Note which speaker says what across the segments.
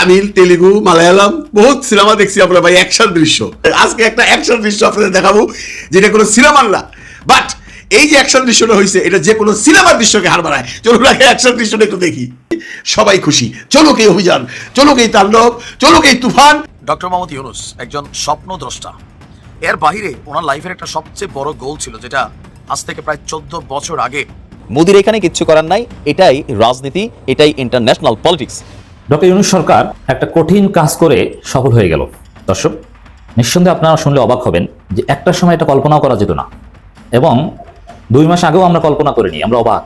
Speaker 1: তামিল তেলেগু মালায়ালাম বহুত সিনেমা দেখছি আমরা ভাই অ্যাকশন দৃশ্য। আজকে একটা অ্যাকশন দৃশ্য আপনাদের দেখাবো যেটা কোনো সিনেমার না। বাট এই যে অ্যাকশন দৃশ্যটা হয়েছে এটা যে কোনো সিনেমার দৃশ্যকে হার মানায়। চলুন আগে অ্যাকশন দৃশ্যটা একটু দেখি। সবাই খুশি। চলুক এই অভিযান চলুক এই তাণ্ডব চলুক এই তুফান।
Speaker 2: ডক্টর মোহাম্মদ ইউনুস একজন স্বপ্নদ্রষ্টা। এর বাহিরে ওনার লাইফের একটা সবচেয়ে বড় গোল ছিল যেটা আজ থেকে প্রায় চোদ্দ বছর আগে।
Speaker 3: মোদির এখানে কিচ্ছু করার নাই এটাই রাজনীতি এটাই ইন্টারন্যাশনাল পলিটিক্স
Speaker 4: ডক্টর ইউনুস সরকার একটা কঠিন কাজ করে সফল হয়ে গেল। দর্শক, নিঃসন্দেহে আপনারা শুনলে অবাক হবেন যে একটা সময় এটা কল্পনাও করা যেত না। এবং দুই মাস আগেও আমরা কল্পনা করিনি, আমরা অবাক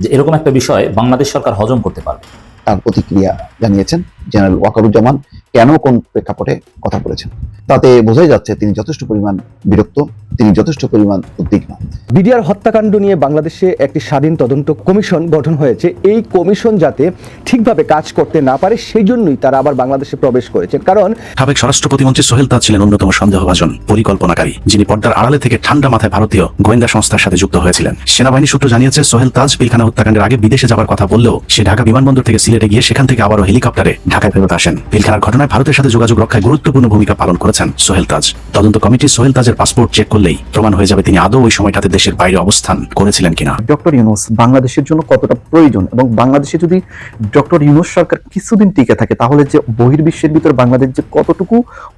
Speaker 4: যে এরকম একটা বিষয় বাংলাদেশ সরকার হজম করতে পারবে।
Speaker 5: তার প্রতিক্রিয়া জানিয়েছেন জেনারেল ওয়াকারুজ্জামান। কেন কোন প্রেক্ষাপটে কথা বলেছেন? তাতে বোঝাই যাচ্ছে তিনি যথেষ্ট পরিমাণ বিরক্ত তিনি যথেষ্ট পরিমাণ উদ্বিগ্ন।
Speaker 6: বিডিআর হত্যাকাণ্ড নিয়ে বাংলাদেশে একটি স্বাধীন তদন্ত কমিশন গঠন হয়েছে। এই কমিশন যাতে ঠিকভাবে কাজ করতে না পারে সেই জন্যই তারা আবার বাংলাদেশে প্রবেশ করেছেন। কারণ
Speaker 7: সাবেক স্বরাষ্ট্র প্রতিমন্ত্রী সোহেল তাজ ছিলেন অন্যতম সন্দেহভাজন পরিকল্পনাকারী যিনি পর্দার আড়ালে থেকে ঠান্ডা মাথায় ভারতীয় গোয়েন্দা সংস্থার সাথে যুক্ত হয়েছিলেন। সেনাবাহিনী সূত্র জানিয়েছে সোহেল তাজ পিলখানা হত্যাকাণ্ডের আগে বিদেশে যাওয়ার কথা বললেও সে ঢাকা বিমানবন্দর থেকে সিলেটে গিয়ে সেখান থেকে আবারও হেলিকপ্টারে ঢাকায় ফেরত আসেন। পিলখানার ঘটনায় ভারতের সাথে যোগাযোগ রক্ষায় গুরুত্বপূর্ণ ভূমিকা পালন করেছেন সোহেল তাজ। তদন্ত কমিটি সোহেল তাজের পাসপোর্ট চেক করলেই প্রমাণ হয়ে যাবে তিনি আদৌ ওই সময়টাতে দেশের বাইরে অবস্থান করেছিলেন কিনা।
Speaker 8: ডক্টর ইউনুস বাংলাদেশের জন্য কতটা প্রয়োজন এবং বাংলাদেশে যদি ডক্টর ইউনুস সরকার কিছুদিন টিকে থাকে তাহলে যে বহির্বিশ্বের ভিতর বাংলাদেশ যে কতটুকু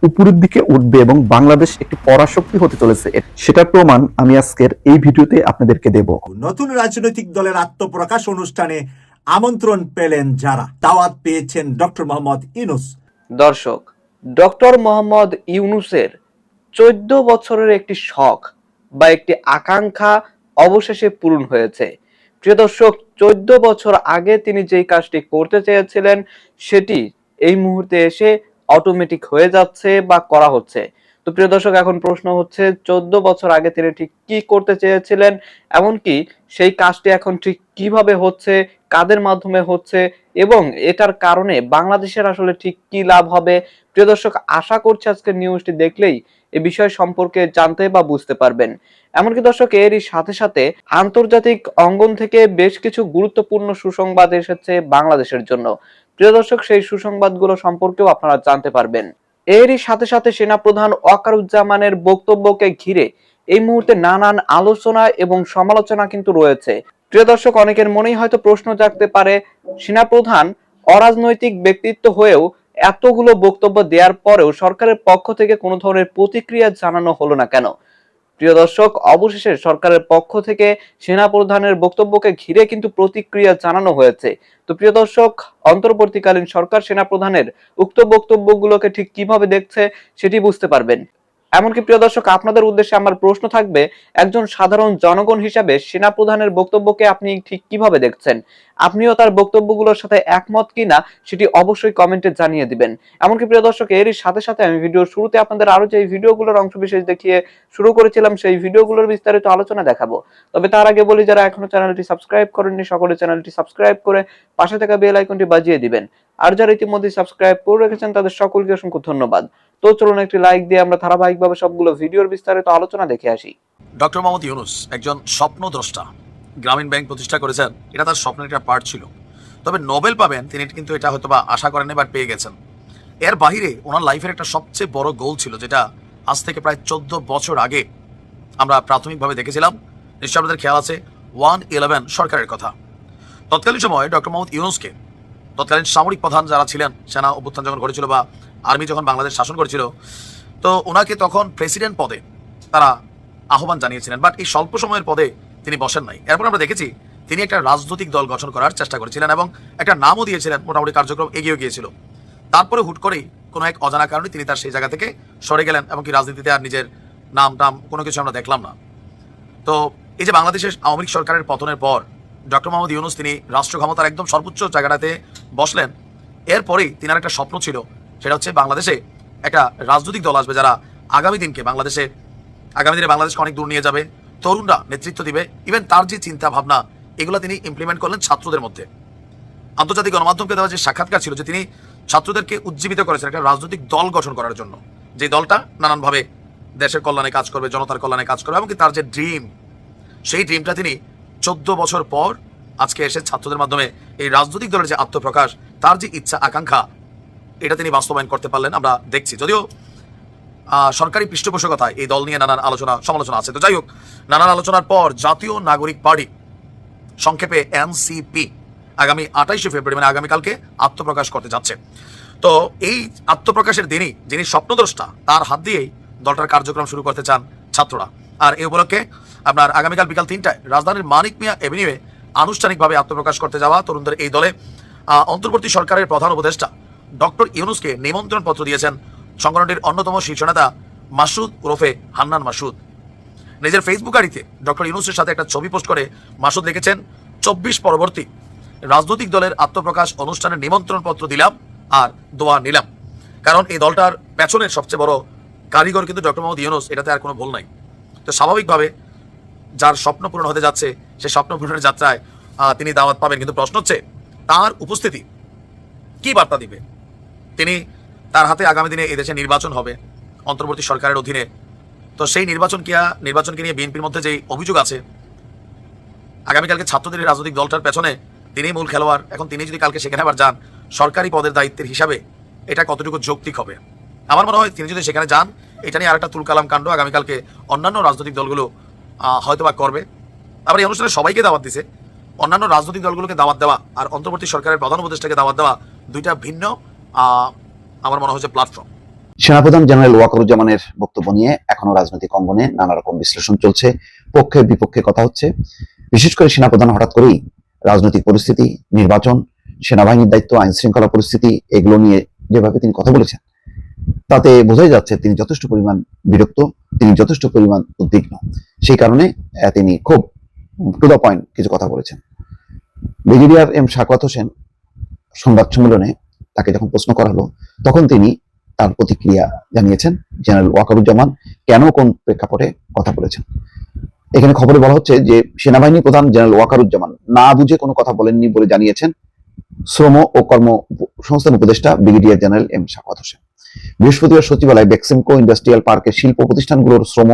Speaker 8: উপরের দিকে উঠবে এবং বাংলাদেশ একটি পরাশক্তি হতে চলেছে সেটার প্রমাণ আমি আজকের এই ভিডিওতে আপনাদেরকে দেব।
Speaker 9: নতুন রাজনৈতিক দলের আত্মপ্রকাশ অনুষ্ঠানে আমন্ত্রণ পেলেন যারা। দাওয়াত পেয়েছেন ডক্টর মোহাম্মদ ইনুস
Speaker 10: দর্শক, ডক্টর মোহাম্মদ ইউনুসের চোদ্দ বছরের একটি শখ বা একটি আকাঙ্ক্ষা অবশেষে পূরণ হয়েছে। প্রিয় দর্শক, চোদ্দ বছর আগে তিনি যেই কাজটি করতে চেয়েছিলেন, সেটি এই মুহূর্তে এসে অটোমেটিক হয়ে যাচ্ছে বা করা হচ্ছে। তো প্রিয় দর্শক, এখন প্রশ্ন হচ্ছে, চোদ্দ বছর আগে তিনি ঠিক কি করতে চেয়েছিলেন? এমনকি সেই কাজটি এখন ঠিক কীভাবে হচ্ছে, কাদের মাধ্যমে হচ্ছে, এবং এটার কারণে বাংলাদেশের আসলে ঠিক কি লাভ হবে? প্রিয় দর্শক, আশা করছি আজকের নিউজটি দেখলেই এ বিষয় সম্পর্কে জানতে বা বুঝতে পারবেন। এমনকি দর্শক, এরই সাথে সাথে আন্তর্জাতিক অঙ্গন থেকে বেশ কিছু গুরুত্বপূর্ণ সুসংবাদ এসেছে বাংলাদেশের জন্য। প্রিয় দর্শক, সেই সুসংবাদগুলো সম্পর্কেও আপনারা জানতে পারবেন। এরই সাথে সাথে সেনাপ্রধান ওয়াকারুজ্জামানের বক্তব্যকে ঘিরে এই মুহূর্তে নানান আলোচনা এবং সমালোচনা কিন্তু রয়েছে। প্রিয় দর্শক, অনেকের মনেই হয়তো প্রশ্ন জাগতে পারে, সেনাপ্রধান অরাজনৈতিক ব্যক্তিত্ব হয়েও এতগুলো বক্তব্য দেওয়ার পরেও সরকারের পক্ষ থেকে কোনো ধরনের প্রতিক্রিয়া জানানো হলো না কেন? প্রিয় দর্শক, অবশেষে সরকারের পক্ষ থেকে সেনা প্রধানের বক্তব্যকে ঘিরে কিন্তু প্রতিক্রিয়া জানানো হয়েছে। তো প্রিয় দর্শক, অন্তর্বর্তীকালীন সরকার সেনা প্রধানের উক্ত বক্তব্যগুলোকে ঠিক কীভাবে দেখছে সেটি বুঝতে পারবেন। এমনকি প্রিয় দর্শক, আপনাদের উদ্দেশ্যে আমার প্রশ্ন থাকবে, একজন সাধারণ জনগণ হিসাবে সেনা প্রধানের বক্তব্যকে আপনি ঠিক কীভাবে দেখছেন? আপনিও তার বক্তব্যগুলোর সাথে একমত কিনা সেটি অবশ্যই কমেন্টে জানিয়ে দিবেন। এমনকি প্রিয় দর্শক, এরই সাথে সাথে আমি ভিডিওর শুরুতে আপনাদের আরও যে ভিডিওগুলোর অংশ বিশেষ দেখিয়ে শুরু করেছিলাম, সেই ভিডিওগুলোর বিস্তারিত আলোচনা দেখাবো। তবে তার আগে বলি, যারা এখনও চ্যানেলটি সাবস্ক্রাইব করেননি, সকলে চ্যানেলটি সাবস্ক্রাইব করে পাশে থাকা বেল আইকনটি বাজিয়ে দিবেন। আর যারা ইতিমধ্যে সাবস্ক্রাইব করে রেখেছেন, তাদের সকলকে অসংখ্য ধন্যবাদ। তো চলুন একটি লাইক দিয়ে আমরা ধারাবাহিকভাবে সবগুলো ভিডিওর বিস্তারিত আলোচনা দেখে আসি।
Speaker 2: ডক্টর মোহাম্মদ ইউনুস একজন স্বপ্নদ্রষ্টা। গ্রামীণ ব্যাংক প্রতিষ্ঠা করেছেন, এটা তার স্বপ্নের একটা পার্ট ছিল। তবে নোবেল পাবেন, তিনি কিন্তু এটা হয়তো বা আশা করেননি বাট পেয়ে গেছেন। এর বাহিরে ওনার লাইফের একটা সবচেয়ে বড় গোল ছিল, যেটা আজ থেকে প্রায় চোদ্দ বছর আগে আমরা প্রাথমিকভাবে দেখেছিলাম। নিশ্চয় আপনাদের খেয়াল আছে, ওয়ান ইলেভেন সরকারের কথা। তৎকালীন সময় ডক্টর মোহাম্মদ ইউনুসকে তৎকালীন সামরিক প্রধান যারা ছিলেন, সেনা অভ্যুত্থান যখন ঘটেছিল বা আর্মি যখন বাংলাদেশ শাসন করেছিল, তো ওনাকে তখন প্রেসিডেন্ট পদে তারা আহ্বান জানিয়েছিলেন বাট এই স্বল্প সময়ের পদে তিনি বসেন নাই। এরপর আমরা দেখেছি তিনি একটা রাজনৈতিক দল গঠন করার চেষ্টা করেছিলেন এবং একটা নামও দিয়েছিলেন, মোটামুটি কার্যক্রম এগিয়ে গিয়েছিল। তারপরে হুট করেই কোনো এক অজানা কারণে তিনি তার সেই জায়গা থেকে সরে গেলেন এবং কি রাজনীতিতে আর নিজের নাম টাম কোনো কিছু আমরা দেখলাম না। তো এই যে বাংলাদেশের আওয়ামী লীগ সরকারের পতনের পর ডক্টর মোহাম্মদ ইউনুস তিনি রাষ্ট্র ক্ষমতার একদম সর্বোচ্চ জায়গাটাতে বসলেন। এরপরেই তিনার একটা স্বপ্ন ছিল সেটা হচ্ছে বাংলাদেশে একটা রাজনৈতিক দল আসবে যারা আগামী দিনকে বাংলাদেশে, আগামী দিনে বাংলাদেশকে অনেক দূর নিয়ে যাবে। তরুণরা নেতৃত্ব দিবে। ইভেন তার যে চিন্তা ভাবনা এগুলো তিনি ইমপ্লিমেন্ট করলেন ছাত্রদের মধ্যে। আন্তর্জাতিক গণমাধ্যমকে দেওয়া যে সাক্ষাৎকার ছিল যে তিনি ছাত্রদেরকে উজ্জীবিত করেছেন একটা রাজনৈতিক দল গঠন করার জন্য। যে দলটা নানানভাবে দেশের কল্যাণে কাজ করবে, জনতার কল্যাণে কাজ করবে, এমনকি তার যে ড্রিম সেই ড্রিমটা তিনি চোদ্দ বছর পর আজকে এসে ছাত্রদের মাধ্যমে এই রাজনৈতিক দলের যে আত্মপ্রকাশ, তার যে ইচ্ছা, আকাঙ্ক্ষা এটা তিনি বাস্তবায়ন করতে পারলেন, আমরা দেখছি। যদিও সরকারি পৃষ্ঠপোষকতায় এই দল নিয়ে নানান আলোচনা, সমালোচনা আছে। তো যাই হোক, নানান আলোচনার পর জাতীয় নাগরিক পার্টি, সংক্ষেপে এনসিপি, আগামী আঠাইশে ফেব্রুয়ারি মানে আগামীকালকে আত্মপ্রকাশ করতে যাচ্ছে। তো এই আত্মপ্রকাশের দিনই যিনি স্বপ্নদ্রষ্টা, তার হাত দিয়েই দলটার কার্যক্রম শুরু করতে চান ছাত্ররা। আর এই উপলক্ষে আপনার আগামীকাল বিকাল তিনটায় রাজধানীর মানিক মিয়া এভিনিউয়ে আনুষ্ঠানিকভাবে আত্মপ্রকাশ করতে যাওয়া তরুণদের এই দলে অন্তর্বর্তী সরকারের প্রধান উপদেষ্টা ডক্টর ইউনুসকে নিমন্ত্রণ পত্র দিয়েছেন সংগঠনটির অন্যতম শীর্ষ নেতা মাসুদ ওরফে হান্নান মাসুদ। নিজের ফেসবুক আইডিতে ডক্টর ইউনুসের সাথে একটা ছবি পোস্ট করে মাসুদ লিখেছেন, চব্বিশ পরবর্তী রাজনৈতিক দলের আত্মপ্রকাশ অনুষ্ঠানের নিমন্ত্রণ পত্র দিলাম আর দোয়া নিলাম। কারণ এই দলটার পেছনের সবচেয়ে বড় কারিগর কিন্তু ডক্টর মোহাম্মদ ইউনুস, এটাতে আর কোনো ভুল নাই। তো স্বাভাবিকভাবে যার স্বপ্ন পূরণ হতে যাচ্ছে, সে স্বপ্ন পূরণের যাত্রায় তিনি দাওয়াত পাবেন। কিন্তু প্রশ্ন হচ্ছে, তার উপস্থিতি কি বার্তা দিবে? তিনি তার হাতে আগামী দিনে এদেশে নির্বাচন হবে অন্তর্বর্তী সরকারের অধীনে। তো সেই নির্বাচন কি নির্বাচনকে নিয়ে বিএনপির মধ্যে যেই অভিযোগ আছে আগামীকালকে ছাত্রদের রাজনৈতিক দলটার পেছনে তিনিই মূল খেলোয়াড় এখন তিনি যদি কালকে সেখানে আবার যান সরকারি পদের দায়িত্বের হিসাবে এটা কতটুকু যৌক্তিক হবে? আমার মনে হয় তিনি যদি সেখানে যান এটা নিয়ে আরেকটা তুলকালাম কাণ্ড আগামীকালকে অন্যান্য রাজনৈতিক দলগুলো আহ, হয়তোবা করবে। আবার এই অনুষ্ঠানে সবাইকে দাওয়াত দিছে। অন্যান্য রাজনৈতিক দলগুলোকে দাওয়াত দেওয়া আর অন্তর্বর্তী সরকারের প্রধান উপদেষ্টাকে দাওয়াত দেওয়া দুইটা ভিন্ন। আমার মনে হচ্ছে প্ল্যাটফর্ম
Speaker 5: সেনাপ্রধান জেনারেল ওয়াকারুজ্জামানের বক্তব্য নিয়ে এখনও রাজনৈতিক অঙ্গনে নানা রকম বিশ্লেষণ চলছে। পক্ষে বিপক্ষে কথা হচ্ছে। বিশেষ করে সেনাপ্রধান হঠাৎ করেই রাজনৈতিক পরিস্থিতি, নির্বাচন, সেনাবাহিনীর দায়িত্ব আইন শৃঙ্খলা পরিস্থিতি, এগুলো নিয়ে যেভাবে তিনি কথা বলেছেন, তাতে বোঝাই যাচ্ছে তিনি যথেষ্ট পরিমাণ বিরক্ত, তিনি যথেষ্ট পরিমাণ উদ্বিগ্ন। সেই কারণে তিনি খুব টু দ্য পয়েন্ট কিছু কথা বলেছেন। ব্রিগেডিয়ার এম শাকওয়াত হোসেন সংবাদ সম্মেলনে তাকে যখন প্রশ্ন করা হলো, তখন তিনি তার প্রতিক্রিয়া জানিয়েছেন, জেনারেল ওয়াকারুজ্জামান কেন কোন প্রেক্ষাপটে কথা বলেছেন। এখানে খবরে বলা হচ্ছে যে, সেনাবাহিনী প্রধান জেনারেল ওয়াকারুজ্জামান না বুঝে কোনো কথা বলেননি বলে জানিয়েছেন শ্রম ও কর্ম সংস্থান উপদেষ্টা brigadier general M Shafat Hossain. বৃহস্পতিবার সচিবালয় বেক্সিমকো ইন্ডাস্ট্রিয়াল পার্কের শিল্প প্রতিষ্ঠানগুলোর শ্রম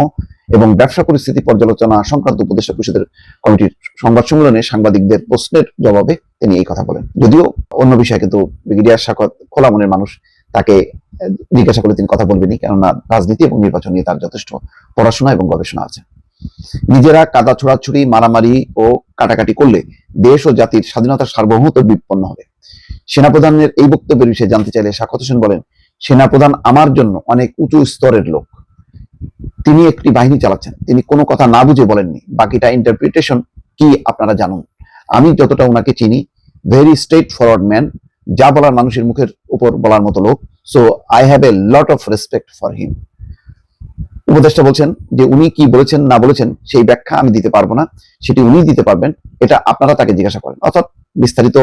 Speaker 5: এবং ব্যবসা পরিস্থিতি পর্যালোচনা সংক্রান্ত উপদেষ্টা পরিষদের কমিটির সংবাদ সম্মেলনে সাংবাদিকদের প্রশ্নের জবাবে তিনি এই কথা বলেন। যদিও অন্য বিষয়ে কিন্তু ব্রিগেডিয়ার শাকত খোলা মনের মানুষ তাকে জিজ্ঞাসা করলে তিনি কথা বলবেনই, কেননা রাজনীতি এবং নির্বাচন নিয়ে তার যথেষ্ট পড়াশোনা এবং গবেষণা আছে। নিজেরা কাদা ছোড়াছুড়ি, মারামারি ও কাটাকাটি করলে দেশ ও জাতির স্বাধীনতার সার্বভৌমত্ব বিপন্ন হবে। সেনাপ্রধানের এই বক্তব্যের বিষয়ে জানতে চাইলে শাকত হোসেন বলেন, সেনাপ্রধান আমার জন্য অনেক উঁচু স্তরের লোক। তিনি একটি বাহিনী চালাচ্ছেন। তিনি কোনো কথা না বুঝে বলেননি। বাকিটা ইন্টারপ্রিটেশন কি আপনারা জানুন। আমি যতটা ওনাকে চিনি ভেরি স্ট্রেট ফরওয়ার্ড ম্যান যা বলার মানুষের মুখের উপর বলার মতো লোক so I have a lot of respect for him উপদেষ্টা বলছেন যে উনি কি বলেছেন, না বলেছেন, সেই ব্যাখ্যা আমি দিতে পারব না। সেটি উনি দিতে পারবেন, এটা আপনারা তাকে জিজ্ঞাসা করেন। অর্থাৎ বিস্তারিত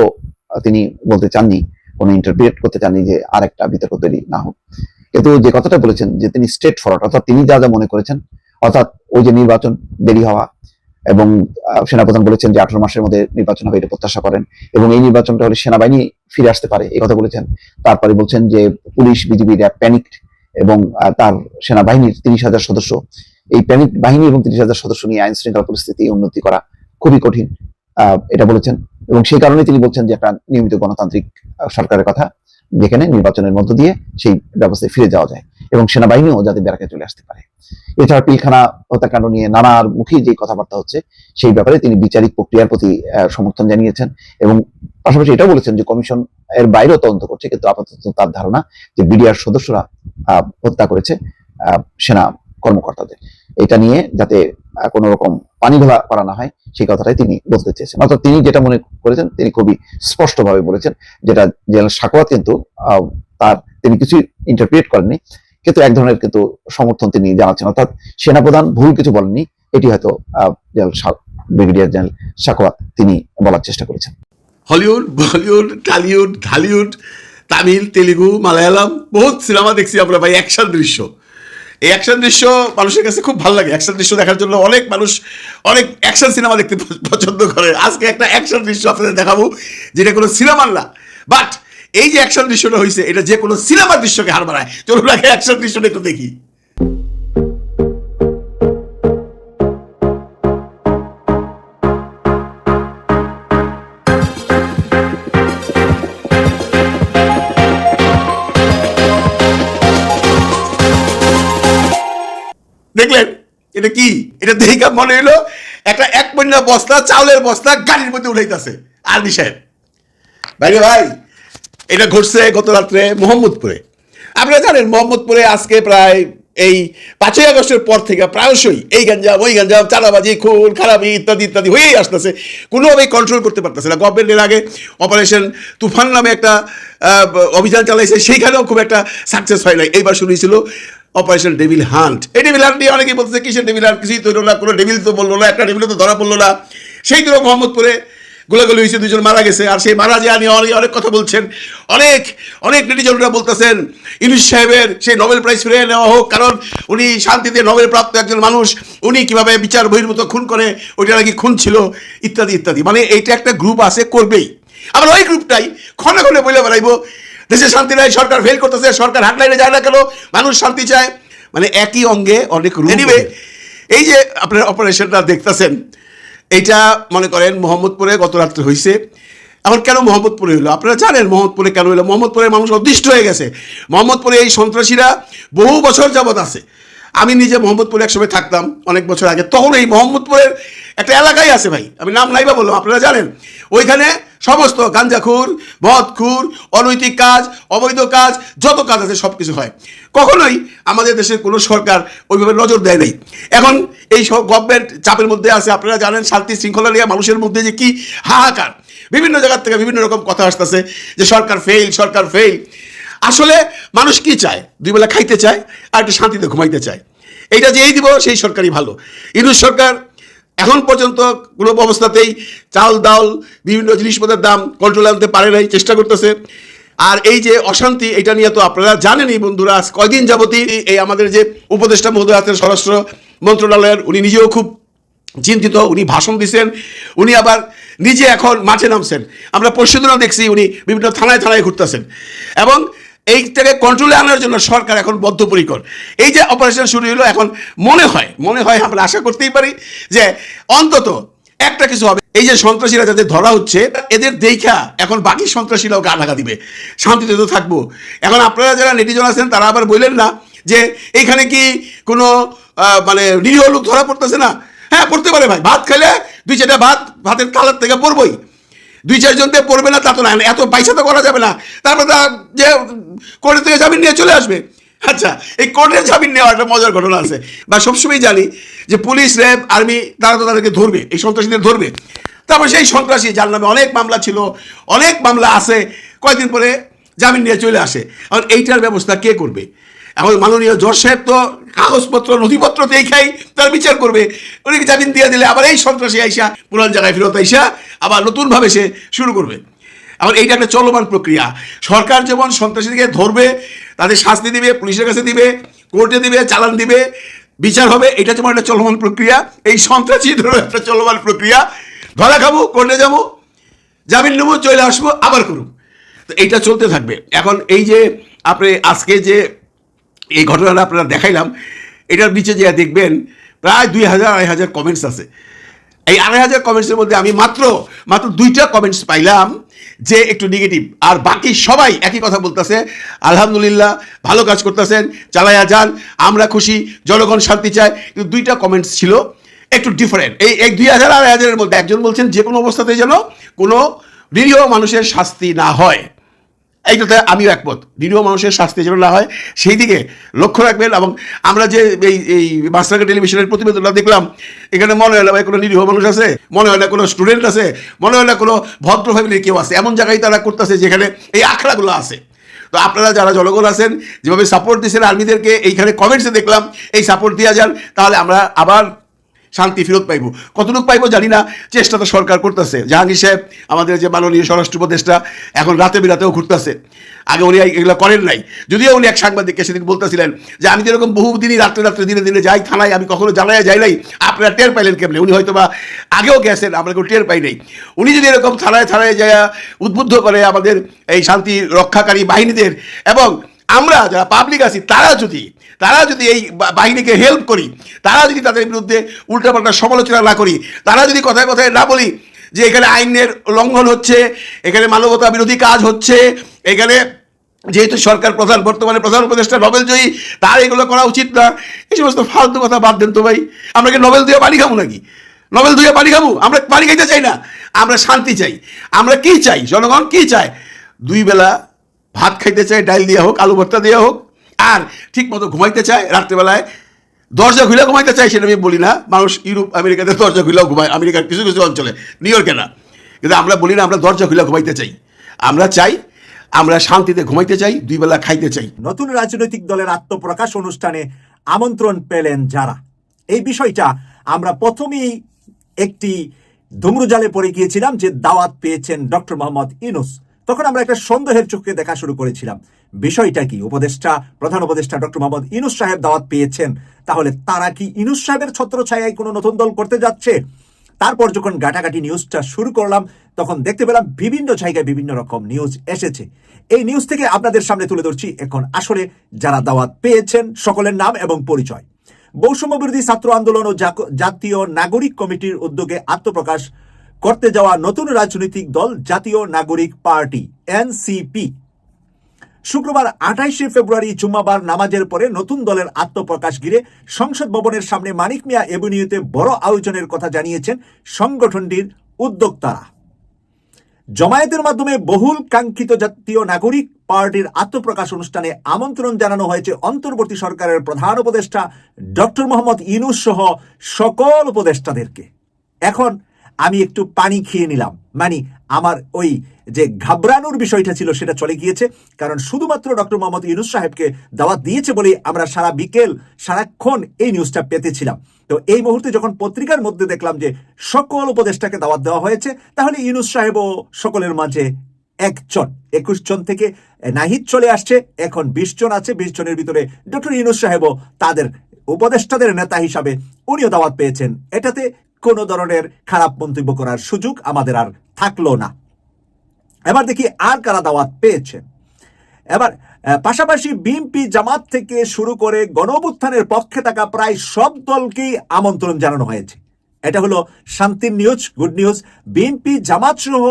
Speaker 5: তিনি বলতে চাননি, কোনো ইন্টারপ্রিট করতে চাননি যে আরেকটা বিতর্ক তৈরি না হোক। কিন্তু যে কথাটা বলেছেন যে তিনি স্টেট ফরওয়ার্ড অর্থাৎ তিনি যা যা মনে করেছেন, অর্থাৎ ওই যে নির্বাচন দেরি হওয়া এবং সেনাপ্রধান বলেছেন যে আঠারো মাসের মধ্যে নির্বাচন হবে এটা প্রত্যাশা করেন এবং এই নির্বাচনটা হলে সেনাবাহিনী ফিরে আসতে পারে, এই কথা বলেছেন। তারপরে বলছেন যে পুলিশ বিজিবি প্যানিক এবং তার সেনাবাহিনীর তিরিশ হাজার সদস্য। এই প্যানিক বাহিনী এবং তিরিশ হাজার সদস্য নিয়ে আইন শৃঙ্খলা পরিস্থিতি উন্নতি করা খুবই কঠিন এটা বলেছেন। এবং সেই কারণে তিনি বলছেন যে একটা নিয়মিত গণতান্ত্রিক সরকারের কথা। যেখানে নির্বাচনের মধ্য দিয়ে সেই ব্যবস্থায় ফিরে যাওয়া যায় এবং সেনাবাহিনীও যাতে বেড়াকে চলে আসতে পারে। এছাড়া পিলখানা হত্যাকাণ্ড নিয়ে নানার মুখে যে কথাবার্তা হচ্ছে, সেই ব্যাপারে তিনি বিচারিক প্রক্রিয়ার প্রতি সমর্থন জানিয়েছেন এবং পাশাপাশি এটাও বলেছেন যে কমিশন এর বাইরেও তদন্ত করছে, কিন্তু আপাতত তার ধারণা যে বিডিআর সদস্যরা হত্যা করেছে সেনা কর্মকর্তাদের। এটা নিয়ে যাতে কোনো রকম পানি ঘোলা করা না হয়, সেই কথাটাই তিনি বলতে চেয়েছেন। অর্থাৎ তিনি যেটা মনে করেছেন, তিনি খুবই স্পষ্টভাবে বলেছেন যেটা জেনারেল সাকোয়াত কিন্তু তার, তিনি কিছু ইন্টারপ্রিট করেননি, কিন্তু এক ধরনের কিন্তু সমর্থন তিনি জানাচ্ছেন। অর্থাৎ সেনাপ্রধান ভুল কিছু বলেননি, এটি হয়তো জেনারেল ব্রিগেডিয়ার জেনারেল সাকোয়াত তিনি বলার চেষ্টা করেছেন।
Speaker 1: Hollywood, Bollywood, Tollywood, Dhallywood, Tamil, Telugu, Malayalam, বহুত সিনেমা দেখছি আমরা ভাই অ্যাকশন দৃশ্য। এই অ্যাকশন দৃশ্য মানুষের কাছে খুব ভালো লাগে। অ্যাকশন দৃশ্য দেখার জন্য অনেক মানুষ অনেক অ্যাকশন সিনেমা দেখতে পছন্দ করে। আজকে একটা অ্যাকশন দৃশ্য আপনাদের দেখাবো, যেটা কোনো সিনেমার না। বাট এই যে অ্যাকশন দৃশ্যটা হয়েছে এটা যে কোনো সিনেমার দৃশ্যকে হার মানায়। চলুন আগে অ্যাকশন দৃশ্যটা একটু দেখি। এটা দেখে মনে হইল একটা এক পণ্য বস্তা, চাউলের বস্তা গাড়ির মধ্যে উঠাইতেছে, আর্মি সাহেব। ভাই ভাই, এটা ঘটছে গত রাত্রে মোহাম্মদপুরে। আপনারা জানেন, মোহাম্মদপুরে আজকে প্রায় এই পাঁচই আগস্টের পর থেকে প্রায়শই এই গঞ্জাম, ওই গঞ্জাম, চাঁদাবাজি, খুন, খারাপি ইত্যাদি ইত্যাদি হয়েই আসতেছে। কোনোভাবেই কন্ট্রোল করতে পারতেছে না। গভর্নমেন্টের আগে অপারেশন তুফান নামে একটা অভিযান চালাইছে, সেইখানেও খুব একটা সাকসেস হয় নাই। এইবার শুরু হয়েছিল অপারেশন ডেভিল হান্ট। এই ডেভিল হান্ট নিয়ে অনেকেই বলতেছে, কিসের ডেভিল হান্ট? কিছুই তৈরি না, কোনো ডেভিল তো বলল না, একটা ডেভিল তো ধরা পড়ল না। সেই তো মোহাম্মদপুরে গোলাগুলি হয়েছে, দুজন মারা গেছে, আর সেই মারা যায় নিয়ে অনেক অনেক কথা বলছেন। অনেক অনেক নেটিজনরা বলতেছেন, ইনুস সাহেবের সেই নোবেল প্রাইজ ফিরে নেওয়া হোক, কারণ উনি শান্তিতে নোবেল প্রাপ্ত একজন মানুষ, উনি কীভাবে বিচার বহির্ভূত খুন করে, ওইটা নাকি খুন ছিল, ইত্যাদি ইত্যাদি। মানে এইটা একটা গ্রুপ আছে, করবেই। আবার ওই গ্রুপটাই ক্ষণে ক্ষণে বলে বেড়াইবো দেশে শান্তি নাই সরকার ফেল করতেছে সরকার হাটলাইনে যায় না কেন? মানুষ শান্তি চায়। মানে একই অঙ্গে অনেক রুবে এই যে আপনার অপারেশনটা দেখতেছেন এইটা মনে করেন মোহাম্মদপুরে গত রাত্রে হয়েছে এখন কেন মোহাম্মদপুরে হলো আপনারা জানেন মোহাম্মদপুরে কেন হলো মোহাম্মদপুরের মানুষ অদৃষ্ট হয়ে গেছে। মোহাম্মদপুরে এই সন্ত্রাসীরা বহু বছর যাবৎ আছে। আমি নিজে মোহাম্মদপুরে একসময় থাকতাম, অনেক বছর আগে। তখন এই মোহাম্মদপুরের একটা এলাকাই আছে ভাই, আমি নাম নাইবা বললাম, আপনারা জানেন। ওইখানে সমস্ত গাঞ্জাখুর মদখুর অনৈতিক কাজ, অবৈধ কাজ, যত কাজ আছে সব কিছু হয়। কখনোই আমাদের দেশের কোনো সরকার ওইভাবে নজর দেয় নাই। এখন এই সব গভর্নমেন্ট চাপের মধ্যে আছে, আপনারা জানেন, শান্তি শৃঙ্খলা নিয়ে মানুষের মধ্যে যে কি হাহাকার। বিভিন্ন জায়গার থেকে বিভিন্ন রকম কথা আসতেছে, যে সরকার ফেল সরকার ফেল আসলে মানুষ কি চায়? দুই বেলা খাইতে চায় আর একটু শান্তিতে ঘুমাইতে চায়। এইটা যেই দিব সেই সরকারই ভালো। ইউনুস সরকার এখন পর্যন্ত কোনো অবস্থাতেই চাল, ডাল, বিভিন্ন জিনিসপত্রের দাম কন্ট্রোলে আনতে পারে নাই, চেষ্টা করতেছে। আর এই যে অশান্তি, এটা নিয়ে তো আপনারা জানেনই বন্ধুরা কয়দিন যাবতই এই আমাদের যে উপদেষ্টা মহোদয় আছেন, স্বরাষ্ট্র মন্ত্রণালয়ের, উনি নিজেও খুব চিন্তিত, উনি ভাষণ দিচ্ছেন উনি আবার নিজে এখন মাঠে নামছেন। আমরা পরশুদিনও দেখছি উনি বিভিন্ন থানায় থানায় ঘুরতেছেন। এবং এইটাকে কন্ট্রোলে আনার জন্য সরকার এখন বদ্ধপরিকর। এই যে অপারেশন শুরু হলো, এখন মনে হয় মনে হয় আমরা আশা করতেই পারি যে অন্তত একটা কিছু হবে। এই যে সন্ত্রাসীরা যাদের ধরা হচ্ছে, এদের দেখা এখন বাকি সন্ত্রাসীরাও গা ঢাকা দিবে। শান্তিতে তো থাকব। এখন আপনারা যারা নেটিজন আছেন, তারা আবার বললেন না যে এইখানে কি কোনো মানে নিরীহ লোক ধরা পড়তেছে না? হ্যাঁ পড়তে পারে ভাই। ভাত খেলে দুই চারটা ভাত, ভাতের কালার থেকে পড়বই। দুই চারজন দিয়ে পড়বে না, তা তো না, এত পয়সা তো করা যাবে না। তারপরে তা যে কোর্ট থেকে জামিন নিয়ে চলে আসবে। আচ্ছা এই কোর্টের জামিন নেওয়া একটা মজার ঘটনা আছে। বা সবসময় জানি যে পুলিশ, র্যাব, আর্মি, তারা তো তাদেরকে ধরবে, এই সন্ত্রাসীদের ধরবে। তারপর সেই সন্ত্রাসী, যার নামে অনেক মামলা ছিল, অনেক মামলা আছে, কয়েকদিন পরে জামিন নিয়ে চলে আসে। এখন এইটার ব্যবস্থা কে করবে? এখন মাননীয় জজ সাহেব তো কাগজপত্র, নথিপত্র দেখাই তার বিচার করবে। উনিকে জামিন দিয়ে দিলে আবার এই সন্ত্রাসী আইসা পুরান জায়গায় ফেরত আইসা আবার নতুনভাবে সে শুরু করবে। এখন এইটা একটা চলমান প্রক্রিয়া। সরকার যেমন সন্ত্রাসীদেরকে ধরবে, তাদের শাস্তি দিবে, পুলিশের কাছে দিবে, কোর্টে দিবে, চালান দিবে, বিচার হবে, এটা যেমন একটা চলমান প্রক্রিয়া, এই সন্ত্রাসী ধরো একটা চলমান প্রক্রিয়া। ধরা খাব কোর্টে যাব, জামিন নেব, চলে আসব, আবার করুক। তো এইটা চলতে থাকবে। এখন এই যে আপনি আজকে যে এই ঘটনাটা আপনারা দেখাইলাম। এটার নিচে যে দেখবেন, প্রায় দুই হাজার, আড়াই হাজার কমেন্টস আছে। এই আড়াই হাজার কমেন্টসের মধ্যে আমি মাত্র মাত্র দুইটা কমেন্টস পাইলাম যে একটু নেগেটিভ আর বাকি সবাই একই কথা বলতেছে, আলহামদুলিল্লাহ, ভালো কাজ করতেছেন, চালায়া যান, আমরা খুশি, জনগণ শান্তি চায়। কিন্তু দুইটা কমেন্টস ছিল একটু ডিফারেন্ট এই এক দুই হাজার, আড়াই হাজারের মধ্যে একজন বলছেন, যে কোনো অবস্থাতেই যেন কোনো নিরীহ মানুষের শাস্তি না হয়। এইটাতে আমিও একমত। নিরীহ মানুষের শাস্তি যেন না হয়, সেই দিকে লক্ষ্য রাখবেন এবং আমরা যে এই এই মাস্টারকে টেলিভিশনের প্রতিবেদনটা দেখলাম, এখানে মনে হয় না কোনো নিরীহ মানুষ আছে? মনে হয় না কোনো স্টুডেন্ট আছে? মনে হয় না কোনো ভদ্র ফ্যামিলির কেউ আছে? এমন জায়গায় তারা করতেছে যেখানে এই আখড়াগুলো আছে। তো আপনারা যারা জনগণ আছেন, যেভাবে সাপোর্ট দিয়েছেন আর্মিদেরকে, এইখানে কমেন্টসে দেখলাম, এই সাপোর্ট দেওয়া যান, তাহলে আমরা আবার শান্তি ফেরত পাইব। কতটুকু পাইবো জানি না, চেষ্টা তো সরকার করতেছে। জাহাঙ্গীর সাহেব, আমাদের যে মাননীয় স্বরাষ্ট্র উপদেষ্টা, এখন রাতে বিরাতেও ঘুরতেছে। আগে উনি এগুলো করেন নাই। যদিও উনি এক সাংবাদিককে সেদিন বলতেছিলেন যে, আমি যেরকম বহুদিনই রাত্রে রাত্রে দিনে দিনে যাই থানায়, আমি কখনো জানাই যাই নাই। আপনারা টের পাইলেন কেমনে? উনি হয়তো বা আগেও গেছেন, আমরা কেউ টের পাই নাই। উনি যদি এরকম থানায় থানায় যায় উদ্বুদ্ধ করে আমাদের এই শান্তি রক্ষাকারী বাহিনীদের, এবং আমরা যারা পাবলিক আছি, তারা যদি তারা যদি এই বাহিনীকে হেল্প করি, তারা যদি তাদের বিরুদ্ধে উল্টাপাল্টা সমালোচনা না করি, তারা যদি কথায় কথায় না বলি যে এখানে আইনের লঙ্ঘন হচ্ছে, এখানে মানবতা বিরোধী কাজ হচ্ছে, এখানে যেহেতু সরকার প্রধান, বর্তমানে প্রধান উপদেষ্টা নোবেল জয়ী, তার এগুলো করা উচিত না। এই সমস্ত ফালতু কথা বাদ দেন তো ভাই। আমরা কি নোবেল দিয়ে পানি খাব নাকি? নোবেল দিয়ে পানি খাব? আমরা পানি খাইতে চাই না। আমরা শান্তি চাই। আমরা কি চাই? জনগণ কি চায়? দুই বেলা ভাত খাইতে চাই ডাল দিয়ে হোক, আলু ভর্তা দিয়ে হোক আর ঠিক মতো ঘুমাইতে চায় রাত্রেবেলায়। দরজা খুলে ঘুমাইতে চাই সেটা আমি বলি না। মানুষ ইউরোপ, আমেরিকাতে দরজা খুলেও ঘুমায়, আমেরিকার কিছু কিছু অঞ্চলে, নিউ ইয়র্কে না। কিন্তু আমরা বলি না আমরা দরজা খুলে ঘুমাইতে চাই। আমরা চাই আমরা শান্তিতে ঘুমাইতে চাই, দুই বেলা খাইতে চাই।
Speaker 9: নতুন রাজনৈতিক দলের আত্মপ্রকাশ অনুষ্ঠানে আমন্ত্রণ পেলেন যারা? এই বিষয়টা আমরা প্রথমেই একটি ধুমরুজালে পড়ে গিয়েছিলাম যে দাওয়াত পেয়েছেন ডক্টর মোহাম্মদ ইনুস তখন আমরা একটা সন্দেহের চোখে দেখা শুরু করেছিলাম। বিষয়টা কি? উপদেষ্টা, প্রধান উপদেষ্টা ডক্টর মোহাম্মদ ইনুস সাহেব দাওয়াত পেয়েছেন। তাহলে তারা কি ইনুস সাহেবের ছত্রছায়ায় কোনো নতুন দল করতে যাচ্ছে? তারপর যখন গাটাগাটি নিউজটা শুরু করলাম, তখন দেখতে পেলাম বিভিন্ন জায়গায় বিভিন্ন রকম নিউজ এসেছে। এই নিউজ থেকে আপনাদের সামনে তুলে ধরছি এখন আসলে যারা দাওয়াত পেয়েছেন, সকলের নাম এবং পরিচয়। বৈষম্য বিরোধী ছাত্র আন্দোলন ও জাতীয় নাগরিক কমিটির উদ্যোগে আত্মপ্রকাশ করতে যাওয়া নতুন রাজনৈতিক দল জাতীয় নাগরিক পার্টি, এনসিপি। শুক্রবার আঠাইশে ফেব্রুয়ারি জুম্মাবার নামাজের পরে নতুন দলের আত্মপ্রকাশ ঘিরে সংসদ ভবনের সামনে মানিক মিয়া এভিনিউতে বড় আয়োজনের কথা জানিয়েছেন সংগঠনটির উদ্যোক্তারা। জমায়েতের মাধ্যমে বহুল কাঙ্ক্ষিত জাতীয় নাগরিক পার্টির আত্মপ্রকাশ অনুষ্ঠানে আমন্ত্রণ জানানো হয়েছে অন্তর্বর্তী সরকারের প্রধান উপদেষ্টা ডক্টর মোহাম্মদ ইনুস সহ সকল উপদেষ্টাদেরকে। এখন আমি একটু পানি খেয়ে নিলাম। মানে আমার ওই যে ঘাবড়ানোর বিষয়টা ছিল সেটা চলে গিয়েছে। কারণ শুধুমাত্র ডক্টর মোহাম্মদ ইউনুস সাহেবকে দাওয়াত দিয়েছে বলেই আমরা সারা বিকেল, সারাক্ষণ এই নিউজটা পেতেছিলাম। তো এই মুহূর্তে যখন পত্রিকার মধ্যে দেখলাম যে সকল উপদেষ্টাকে দাওয়াত দেওয়া হয়েছে, তাহলে ইউনুস সাহেবও সকলের মাঝে একজন। একুশ জন থেকে নাহিদ চলে আসছে, এখন বিশ জন আছে, বিশ জনের ভিতরে ডক্টর ইউনুস সাহেবও তাদের উপদেষ্টাদের নেতা হিসাবে উনিও দাওয়াত পেয়েছেন। এটাতে কোনো ধরনের খারাপ মন্তব্য করার সুযোগ আমাদের আর থাকল না। এবার দেখি আর কারা দাওয়াত পেয়েছে। এবার পাশাপাশি বিএনপি জামাত থেকে শুরু করে গণঅভ্যুত্থানের পক্ষে থাকা প্রায় সব দলকেই আমন্ত্রণ জানানো হয়েছে। এটা হলো শান্তির news, good news, BNP Jamaat সহ।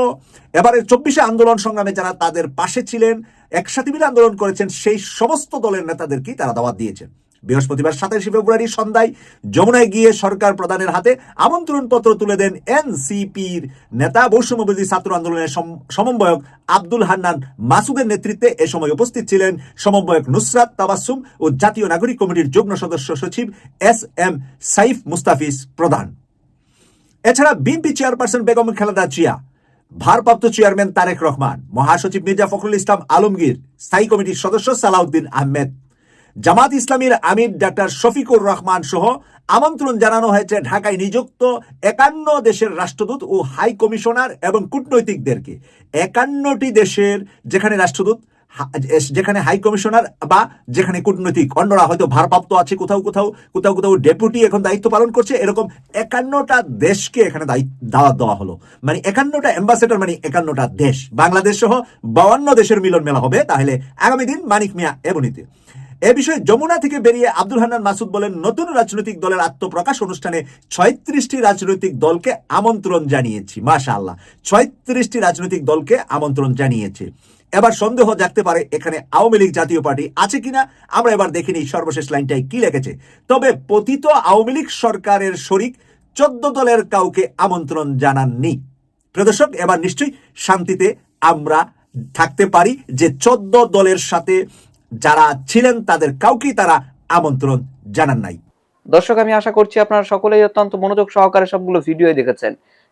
Speaker 9: এবারের চব্বিশে আন্দোলন সংগ্রামে যারা তাদের পাশে ছিলেন, একসাথে মিলে আন্দোলন করেছেন, সেই সমস্ত দলের নেতাদেরকেই তারা দাওয়াত দিয়েছেন। বৃহস্পতিবার সাতাশে ফেব্রুয়ারি সন্ধ্যায় যমুনায় গিয়ে সরকার প্রধানের হাতে আমন্ত্রণ পত্র তুলে দেন এনসিপির নেতা, বৈষম্যবিরোধী ছাত্র আন্দোলনের সমন্বয়ক আব্দুল হান্নান মাসুদের নেতৃত্বে এ সময় উপস্থিত ছিলেন সমন্বয়ক নুসরাত তাবাসুম ও জাতীয় নাগরিক কমিটির যুগ্ম সদস্য সচিব এস এম সাইফ মুস্তাফিজ প্রধান। এছাড়া বিএনপি চেয়ারপারসন বেগম খালেদা জিয়া, ভারপ্রাপ্ত চেয়ারম্যান তারেক রহমান, মহাসচিব মির্জা ফখরুল ইসলাম আলমগীর, স্থায়ী কমিটির সদস্য সালাউদ্দিন আহমেদ জামাত ইসলামীর আমির ডাক্তার শফিকুর রহমান সহ আমন্ত্রণ জানানো হয়েছে ঢাকায় নিযুক্ত একান্ন দেশের রাষ্ট্রদূত ও হাই কমিশনার এবং কূটনৈতিকদেরকে। একান্নটি দেশের যেখানে রাষ্ট্রদূত যেখানে হাই কমিশনার বা যেখানে কূটনৈতিক অন্যরা হয়তো ভারপ্রাপ্ত আছে, কোথাও কোথাও কোথাও কোথাও ডেপুটি এখন দায়িত্ব পালন করছে, এরকম একান্নটা দেশকে এখানে দাওয়াত দেওয়া হলো। মানে একান্নটা অ্যাম্বাসেডর মানে একান্নটা দেশ। বাংলাদেশ সহ বাউন্ন দেশের মিলন মেলা হবে, তাহলে আগামী দিন মানিক মিয়া এবনিতে এ বিষয়ে যমুনা থেকে বেরিয়ে আব্দুল হান্নান মাসুদ বলেন, নতুন রাজনৈতিক দলের আত্মপ্রকাশ অনুষ্ঠানে ছয়ত্রিশটি রাজনৈতিক দলকে আমন্ত্রণ জানিয়েছি মাশা আল্লাহ ছয়ত্রিশটি রাজনৈতিক দলকে আমন্ত্রণ জানিয়েছে। এবার সন্দেহ জাগতে পারে এখানে আওয়ামী লীগ জাতীয় পার্টি আছে কিনা। আমরা এবার দেখিনি সর্বশেষ লাইনটাই কি লিখেছে তবে পতিত আওয়ামী লীগ সরকারের শরিক চোদ্দ দলের কাউকে আমন্ত্রণ জানাননি। প্রদর্শক এবার নিশ্চয়ই শান্তিতে আমরা থাকতে পারি যে চোদ্দ দলের সাথে যারা ছিলেন তাদের কাউকেই তারা আমন্ত্রণ জানান নাই।
Speaker 10: দর্শক, আমি আশা করছি আপনারা সকলেই অত্যন্ত মনোযোগ সহকারে সবগুলো ভিডিও দেখেছেন।